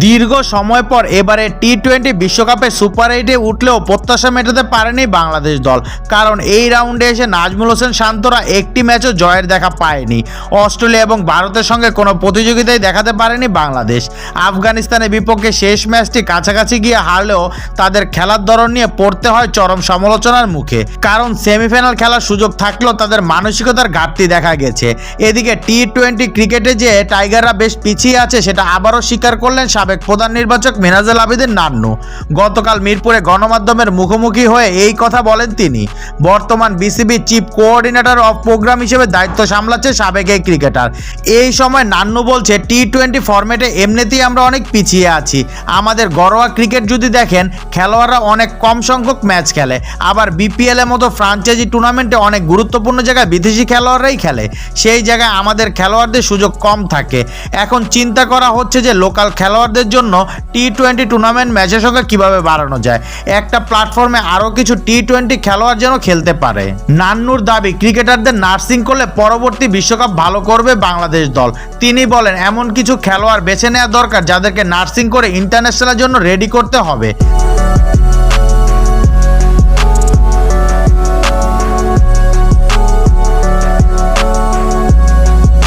দীর্ঘ সময় পর এবারে টি টোয়েন্টি বিশ্বকাপে সুপার এইটে উঠলেও প্রত্যাশা মেটাতে পারেনি বাংলাদেশ দল। কারণ এই রাউন্ডে এসে নাজমুল হোসেন শান্তরা একটি ম্যাচও জয়ের দেখা পায়নি। অস্ট্রেলিয়া এবং ভারতের সঙ্গে কোনো প্রতিযোগিতায় দেখাতে পারেনি বাংলাদেশ। আফগানিস্তানের বিপক্ষে শেষ ম্যাচটি কাছাকাছি গিয়ে হারলেও তাদের খেলার ধরন নিয়ে পড়তে হয় চরম সমালোচনার মুখে। কারণ সেমিফাইনাল খেলার সুযোগ থাকলেও তাদের মানসিকতার ঘাটতি দেখা গেছে। এদিকে টি টোয়েন্টি ক্রিকেটে যে টাইগাররা বেশ পিছিয়ে আছে, সেটা আবারও স্বীকার করলেন সাবেক প্রধান নির্বাচক মিনাজুল আবেদিন নান্নু। গতকাল মিরপুরে গণমাধ্যমের মুখোমুখি হয়ে এই কথা বলেন তিনি। বর্তমান BCB chief coordinator of program হিসেবে দায়িত্ব সামলাচ্ছে সাবেক এই ক্রিকেটার। এই সময় নান্নু বলছে টি টোয়েন্টি ফরম্যাটে এমনিতেই আমরা অনেক পিছিয়ে আছি। আমাদের ঘরোয়া ক্রিকেট যদি দেখেন, খেলোয়াড়রা অনেক কম সংখ্যক ম্যাচ খেলে। আবার বিপিএল এর মতো ফ্রাঞ্চাইজি টুর্নামেন্টে অনেক গুরুত্বপূর্ণ জায়গায় বিদেশি খেলোয়াড়রাই খেলে। সেই জায়গায় আমাদের খেলোয়াড়দের সুযোগ কম থাকে। এখন চিন্তা করা হচ্ছে যে, লোকাল খেলোয়াড়দের জন্য টি টোয়েন্টি টুর্নামেন্ট ম্যাচের সংখ্যা কীভাবে বাড়ানো যায়? একটা প্ল্যাটফর্মে আরও কিছু টি টোয়েন্টি খেলোয়াড় যেন খেলতে পারে। নান্নুর দাবি, ক্রিকেটারদের নার্সিং করলে পরবর্তী বিশ্বকাপ ভালো করবে বাংলাদেশ দল। তিনি বলেন, এমন কিছু খেলোয়াড় বেছে নেওয়া দরকার যাদেরকে নার্সিং করে ইন্টারন্যাশনালের জন্য রেডি করতে হবে।